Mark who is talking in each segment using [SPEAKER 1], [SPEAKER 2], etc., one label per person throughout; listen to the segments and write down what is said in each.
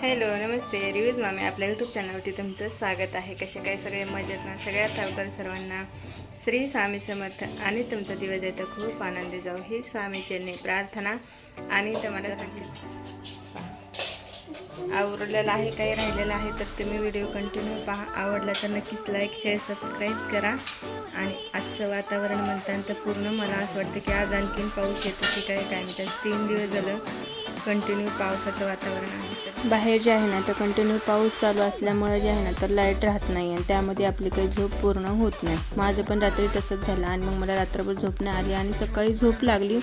[SPEAKER 1] Hello नमस्ते. Reviews मामे आपल्या YouTube चॅनलवरती तुमचं स्वागत आहे. कसे काय सगळे मजेत ना? सगळ्यात अगोदर सर्वांना श्री स्वामी समर्थ आणि तुमचा दिवस आहे तर खूप आनंदी जाऊ. ही स्वामी चरणी प्रार्थना आणि तुम्हाला सांगितलं आवडलेलं आहे काही राहिलेलं आहे तर तुम्ही व्हिडिओ कंटिन्यू पहा. आवडला तर नक्कीच लाईक शेअर सबस्क्राईब करा. आणि आजचं वातावरण म्हणताना तर पूर्ण मला असं वाटतं की आज आणखीन पाऊस येतो की काय काय म्हणतात तीन दिवस झालं कंटिन्यू पावसाचं वातावरण आहे. बाहेर जे आहे ना तर कंटिन्यू पाऊस चालू असल्यामुळे जे आहे ना तर लाइट राहत नाही आणि त्यामध्ये आपली काही झोप पूर्ण होत नाही. माझं पण रात्री तसंच झालं आणि मग मला रात्रभर झोप नाही आली आणि सकाळी झोप लागली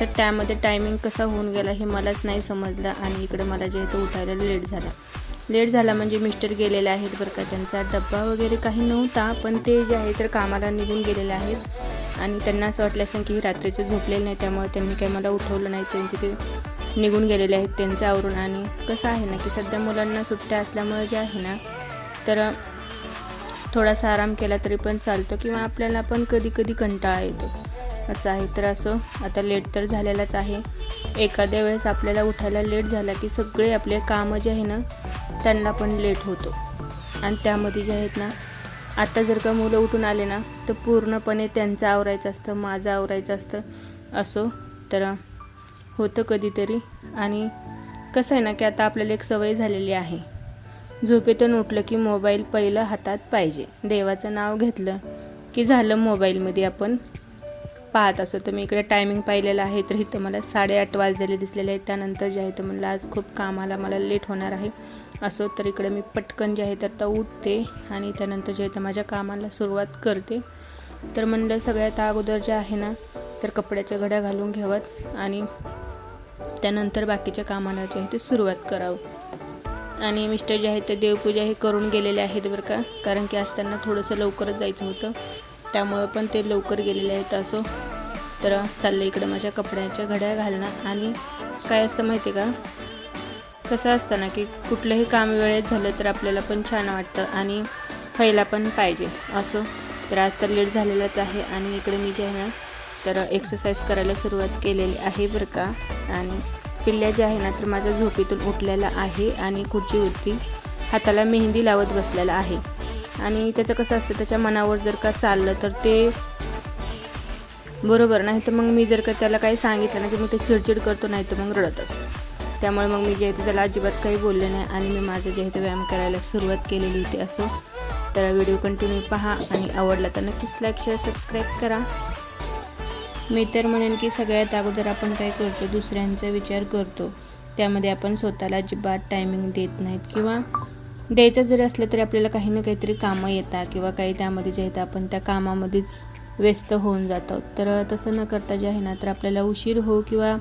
[SPEAKER 1] तर त्यामध्ये टायमिंग कसा होऊन गेला हे मलाच नाही समजलं आणि इकडे मला जे आहे उठायला लेट झाला. लेट झाला म्हणजे मिस्टर गेलेले आहेत बरं का त्यांचा डब्बा वगैरे काही नव्हता पण ते जे आहे तर कामाला निघून गेलेले आहेत. आणि त्यांना असं वाटलं असेल की रात्रीचं झोपलेलं नाही त्यामुळे त्यांनी काही मला उठवलं नाही त्यांचे ते निघून गेलेले आहेत त्यांचं आवरून. आणि कसं आहे ना की सध्या मुलांना सुट्ट्या असल्यामुळे जे आहे ना तर थोडासा आराम केला तरी पण चालतो किंवा आपल्याला पण कधी कधी कंटाळा येतो. असं आहे. तर असो आता लेट तर झालेलाच आहे. एखाद्या वेळेस आपल्याला उठायला लेट झाला की सगळे आपले कामं जे आहे ना त्यांना पण लेट होतो. आणि त्यामध्ये जे आहेत ना आता जर का मुलं उठून आले ना तर पूर्णपणे त्यांचं आवरायचं असतं माझं आवरायचं असतं. असो. तर होतं कधीतरी. आणि कसं आहे ना की आता आपल्याला एक सवय झालेली आहे. झोपेतून उठलं की मोबाईल पहिलं हातात पाहिजे. देवाचं नाव घेतलं की झालं मोबाईलमध्ये आपण पाहत असतो. तर मी इकडे टायमिंग पाहिलेलं आहे. तर इथं मला साडेआठ वाजलेले दिसलेले आहेत. त्यानंतर जे आहे तर म्हणलं आज खूप कामाला मला लेट होणार आहे. असो तर इकडे मी पटकन जे आहे तर आता उठते आणि त्यानंतर जे आहे तर माझ्या कामाला सुरुवात करते. तर म्हणलं सगळ्यात अगोदर जे आहे ना तर कपड्याच्या घड्या घालून घ्याव्यात आणि त्यानंतर बाकीच्या कामाला जे आहे ते सुरुवात करावं. आणि मिस्टर जे आहे ते देवपूजा हे करून गेलेले आहेत बरं का कारण की आज त्यांना थोडंसं लवकरच जायचं होतं. त्यामुळं पण ते लवकर गेलेले आहेत असो. तर चाललं इकडं माझ्या कपड्याच्या घड्या घालणं. आणि काय असतं माहिती आहे का? कसं असतं ना की कुठलंही काम वेळेत झालं तर आपल्याला पण छान वाटतं आणि व्हायला पण पाहिजे असो. तर आज तर लेट झालेलाच आहे आणि इकडे मी जे आहे ना तर एक्सरसाइज करायला सुरुवात केलेली आहे बरं का. आणि पिल्ल्या जे आहे ना तर माझ्या झोपेतून उठलेला आहे आणि खुर्चीवरती हाताला मेहंदी लावत बसलेला आहे. आणि त्याचं कसं असतं त्याच्या मनावर जर का चाललं तर ते बरोबर नाही तर मग मी जर का त्याला काही सांगितलं ना की मग ते चिडचिड करतो नाही तर मग रडत असतो त्यामुळे मग मी जे आहे त्याला अजिबात काही बोलले नाही आणि मी माझं जे आहे ते व्यायाम करायला सुरुवात केलेली होती असो. तर व्हिडिओ कंटिन्यू पहा आणि आवडला तर नक्कीच लाईक शेअर सबस्क्राईब करा. मी तर म्हणेन की सगळ्यात अगोदर आपण काय करतो? दुसऱ्यांचा विचार करतो. त्यामध्ये आपण स्वतःला अजिबात टायमिंग देत नाहीत किंवा द्यायचं जरी असलं तरी आपल्याला काही ना काहीतरी कामं येतात किंवा काही त्यामध्ये जे आहेत आपण त्या कामामध्येच व्यस्त होऊन जातो. तर तसं न करता जे आहे ना तर आपल्याला उशीर हो किंवा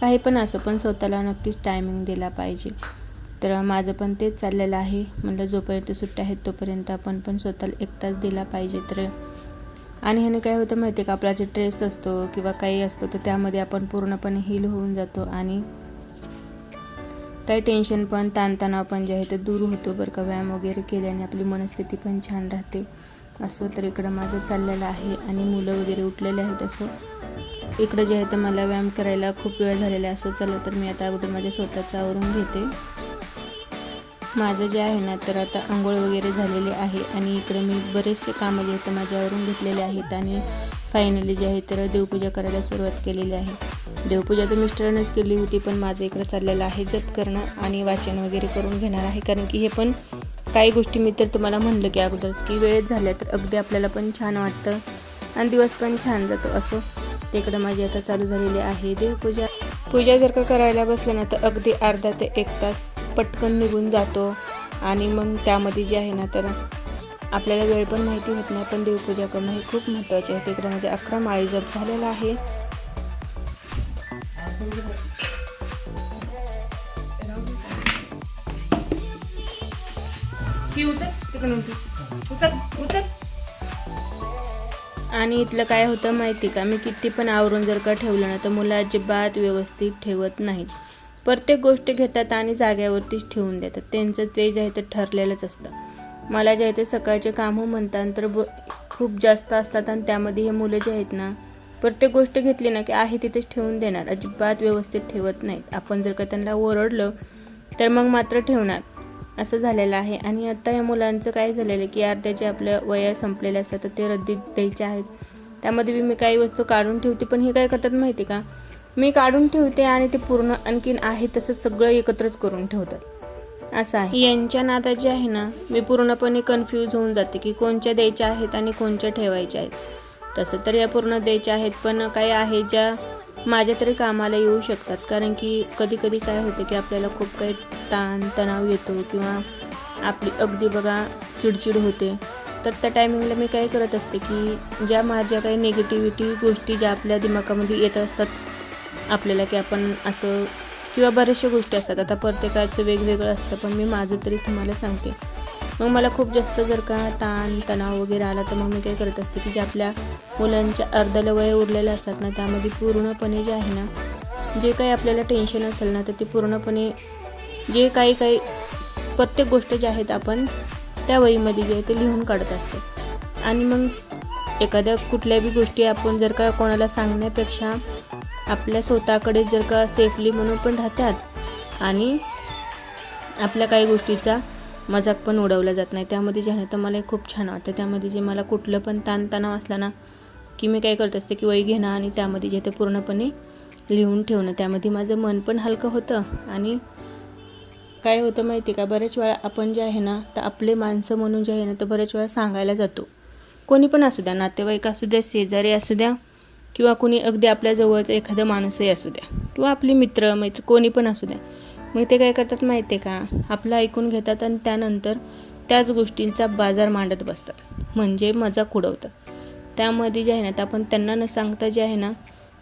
[SPEAKER 1] काही पण असो पण स्वतःला नक्कीच टायमिंग दिला पाहिजे. तर माझं पण तेच चाललेलं आहे. म्हटलं जोपर्यंत सुट्ट्या आहेत तोपर्यंत आपण पण स्वतःला एक तास दिला पाहिजे. तर आणि ह्याने काय होतं माहिती आहे का? आपला जे ड्रेस असतो किंवा काही असतो तर त्यामध्ये आपण पूर्णपणे हील होऊन जातो आणि काही टेन्शन पण ताणतणाव पण जे आहे ते दूर होतो बरं का. व्यायाम वगैरे केल्याने आपली मनस्थिती पण छान राहते. असं तर इकडं माझं चाललेलं आहे आणि मुलं वगैरे उठलेले आहेत असं. इकडं जे आहे तर मला व्यायाम करायला खूप वेळ झालेला आहे असं चला तर मी आता अगोदर माझ्या स्वतःचं आवरून घेते. माझं जे आहे ना तर आता आंघोळ वगैरे झालेले आहे आणि इकडे मी बरेचसे कामं जे आहेत माझ्यावरून घेतलेले आहेत आणि फायनली जे आहे तर देवपूजा करायला सुरुवात केलेली आहे. देवपूजा तर मिस्टरानंच केली होती पण माझं इकडं चाललेलं आहे जप करणं आणि वाचन वगैरे करून घेणार आहे. कारण की हे पण काही गोष्टी मी तर तुम्हाला म्हणलं की अगोदरच की वेळेत झाल्या तर अगदी आपल्याला पण छान वाटतं आणि दिवस पण छान जातो असं. तिकडं माझी आता चालू झालेली आहे देवपूजा. पूजा जर का करायला बसलं ना तर अगदी अर्धा ते एक तास पटकन निघून जातो. आणि मग त्यामध्ये जे आहे ना तर आपल्याला वेळ पण माहिती होत नाही पण देवपूजा करणं हे खूप महत्त्वाचे आहे. तिकडे म्हणजे अकरा माळी जप झालेला आहे. आणि इथलं काय होतं माहिती का? मी किती पण आवरून जर का ठेवलं ना तर मुलं अजिबात व्यवस्थित ठेवत नाहीत. प्रत्येक गोष्ट घेतात आणि जाग्यावरतीच ठेवून देतात. त्यांचं ते जे आहे ते ठरलेलंच असतं. मला जे आहे ते सकाळचे कामं हो म्हणतात तर ब खूप जास्त असतात आणि त्यामध्ये हे मुलं जे आहेत ना प्रत्येक गोष्ट घेतली ना की आहे तिथेच ठेवून देणार. अजिबात व्यवस्थित ठेवत नाहीत. आपण जर का त्यांना ओरडलं तर मग मात्र ठेवणार. असं झालेलं आहे. आणि आता या मुलांचं काय झालेलं आहे की अर्ध्या जे आपल्या वया संपलेल्या असतात तर ते रद्दीत द्यायचे आहेत. त्यामध्ये बी मी काही वस्तू काढून ठेवते पण हे काय करतात माहिती का? मी काढून ठेवते आणि ते पूर्ण आणखीन आहे तसं सगळं एकत्रच करून ठेवतात. असं आहे. यांच्या नादात जे आहे ना मी पूर्णपणे कन्फ्यूज होऊन जाते की कोणच्या द्यायच्या आहेत आणि कोणच्या ठेवायच्या आहेत. तसं तर या पूर्ण द्यायच्या आहेत पण काही आहे ज्या माझ्या तरी कामाला येऊ शकतात. कारण की कधी कधी काय होतं की आपल्याला खूप काही ताण तणाव येतो किंवा आपली अगदी बघा चिडचिड होते. तर त्या टायमिंगला मी काय करत असते की ज्या माझ्या काही निगेटिव्हिटी गोष्टी ज्या आपल्या दिमागामध्ये येत असतात आपल्याला की आपण असं किंवा बऱ्याचशा गोष्टी असतात. आता प्रत्येकाचं वेगवेगळं असतं पण मी माझं तरी तुम्हाला सांगते. मग मला खूप जास्त जर का ताण तणाव वगैरे आला तर मग मी काय करत असते की जे आपल्या मुलांच्या अर्ध्याला वय उरलेल्या असतात ना त्यामध्ये पूर्णपणे जे आहे ना जे काही आपल्याला टेन्शन असेल ना तर ते पूर्णपणे जे काही काही प्रत्येक गोष्ट ज्या आहेत आपण त्या वहीमध्ये जे आहे ते लिहून काढत असते. आणि मग एखाद्या कुठल्या बी गोष्टी आपण जर का कोणाला सांगण्यापेक्षा आपल्या स्वतःकडे जर का सेफली म्हणून पण राहतात आणि आपल्या काही गोष्टीचा मजाक पण उडवला जात नाही. त्यामध्ये जे आहे तर मला खूप छान वाटतं. त्यामध्ये जे मला कुठलं पण ताणतणाव असला ना की मी काय करत असते की वही घेणं आणि त्यामध्ये जे ते पूर्णपणे लिहून ठेवणं. त्यामध्ये माझं मन पण हलकं होतं आणि काय होतं माहिती का? बऱ्याच वेळा आपण जे आहे ना तर आपले माणसं म्हणून जे आहे ना तर बऱ्याच वेळा सांगायला जातो. कोणी पण असू द्या नातेवाईक असू द्या शेजारी असू द्या किंवा कोणी अगदी आपल्या जवळचं एखादं माणूसही असू द्या. किंवा आपले मित्र मैत्र कोणी पण असू द्या. मग ते काय करतात माहिती आहे का? आपलं ऐकून घेतात आणि त्यानंतर त्याच गोष्टींचा बाजार मांडत बसतात. म्हणजे मजाक उडवतात त्यामध्ये जे आहे ना तर आपण त्यांना न सांगता जे आहे ना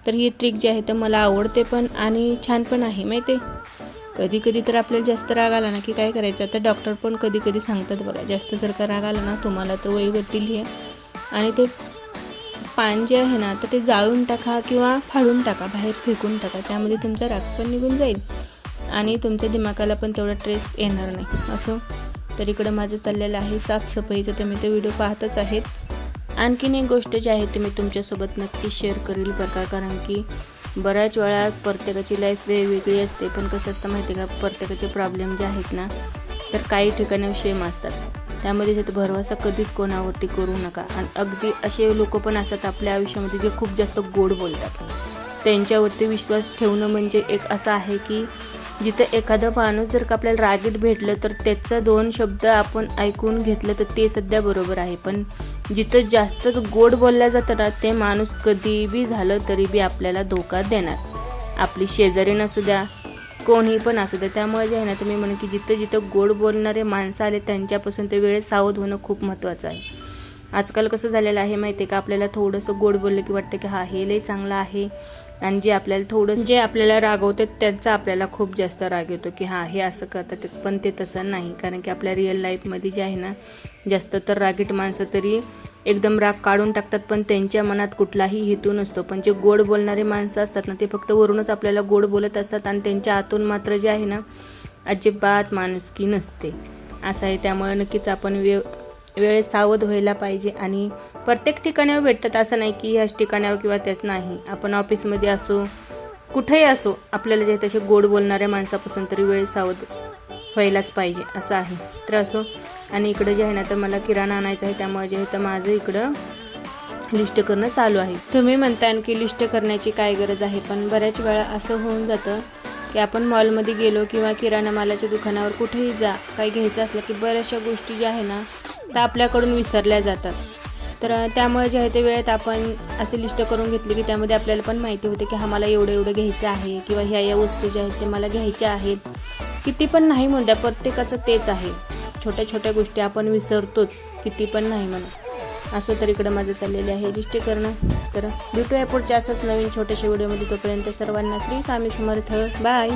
[SPEAKER 1] तर ही ट्रिक जी आहे तर मला आवडते पण आणि छान पण आहे माहिती आहे कधी कधी तर आपल्याला जास्त राग आला ना की काय करायचं? तर डॉक्टर पण कधी कधी सांगतात बघा जास्त जर का राग आला ना तुम्हाला तर वहीवरती लिहा. आणि ते पान जे आहे ना तर ते जाळून टाका किंवा फाडून टाका बाहेर फेकून टाका. त्यामध्ये तुमचा राग पण निघून जाईल आणि तुमच्या दिमागाला पण तेवढा ट्रेस येणार नाही. असं तर इकडं माझं चाललेलं आहे साफसफाईचं. तर मी ते व्हिडिओ पाहतच आहेत. आणखीन एक गोष्ट जी आहे ती मी तुमच्यासोबत नक्की शेअर करेल बरं का कारण की बऱ्याच वेळा प्रत्येकाची लाईफ वेगवेगळी असते. पण कसं असतं माहिती आहे का? प्रत्येकाचे प्रॉब्लेम जे आहेत ना तर काही ठिकाणी सेम असतात त्यामध्ये जे भरवसा कधीच कोणावरती करू नका. आणि अगदी असे लोक पण असतात आपल्या आयुष्यामध्ये जे खूप जास्त गोड बोलतात. त्यांच्यावरती विश्वास ठेवणं म्हणजे एक असं आहे की जिथं एखादा माणूस जर का आपल्याला रागीट भेटलं तर त्याचा दोन शब्द आपण ऐकून घेतलं तर ते सध्या बरोबर आहे. पण जिथं जास्तच गोड बोलल्या जातं ना ते माणूस कधी बी झालं तरी बी आपल्याला धोका देणार. आपली शेजारी नसू द्या कोणीही पण असू दे. त्यामुळे जे आहे ना तुम्ही म्हणून की जिथं जिथं गोड बोलणारे माणसं आले त्यांच्यापासून ते वेळेत सावध होणं खूप महत्त्वाचं आहे. आजकाल कसं झालेलं आहे माहिती आहे का? आपल्याला थोडंसं गोड बोललं की वाटतं की हा हे लई चांगलं आहे. आणि जे आपल्याला थोडं जे आपल्याला रागवतात त्यांचा आपल्याला खूप जास्त राग येतो की हां हे असं करतात. पण ते तसं नाही. कारण की आपल्या रिअल लाईफमध्ये जे आहे ना जास्त तर रागीट माणसं तरी एकदम राग काढून टाकतात पण त्यांच्या मनात कुठलाही हेतू नसतो. पण जे गोड बोलणारे माणसं असतात ना ते फक्त वरूनच आपल्याला गोड बोलत असतात आणि त्यांच्या आतून मात्र जे आहे ना अजिबात माणुसकी नसते. असं आहे. त्यामुळे नक्कीच आपण वे वेळेत सावध व्हायला पाहिजे आणि प्रत्येक ठिकाणावर भेटतात. असं नाही की ह्याच ठिकाणावर किंवा त्याच नाही. आपण ऑफिसमध्ये असो कुठेही असो आपल्याला जे तसे गोड बोलणाऱ्या माणसापासून तरी वेळ सावध व्हायलाच पाहिजे. असं आहे. तर असो आणि इकडं जे आहे ना तर मला किराणा आणायचा आहे त्यामुळे जे आहे तर माझं इकडं लिस्ट करणं चालू आहे. तुम्ही म्हणता की लिस्ट करण्याची काय गरज आहे पण बऱ्याच वेळा असं होऊन जातं की आपण मॉलमध्ये गेलो किंवा किराणा मालाच्या दुकानावर कुठेही जा काही घ्यायचं असलं की बऱ्याचशा गोष्टी ज्या आहे ना त्या आपल्याकडून विसरल्या जातात. तर त्यामुळे जे आहे ते वेळेत आपण असे लिस्ट करून घेतली की त्यामध्ये आपल्याला पण माहिती होते की हा मला एवढं एवढं घ्यायचं आहे किंवा ह्या या वस्तू ज्या आहेत ते मला घ्यायच्या आहेत. किती पण नाही म्हणत्या प्रत्येकाचं तेच आहे. छोट्या छोट्या गोष्टी आपण विसरतोच किती पण नाही म्हणून असं तर इकडं माझं चाललेलं आहे. लिस्ट करणं तर भेटूया पुढच्या असंच नवीन छोट्याशा व्हिडिओमध्ये. तोपर्यंत सर्वांना श्री स्वामी समर्थ. बाय.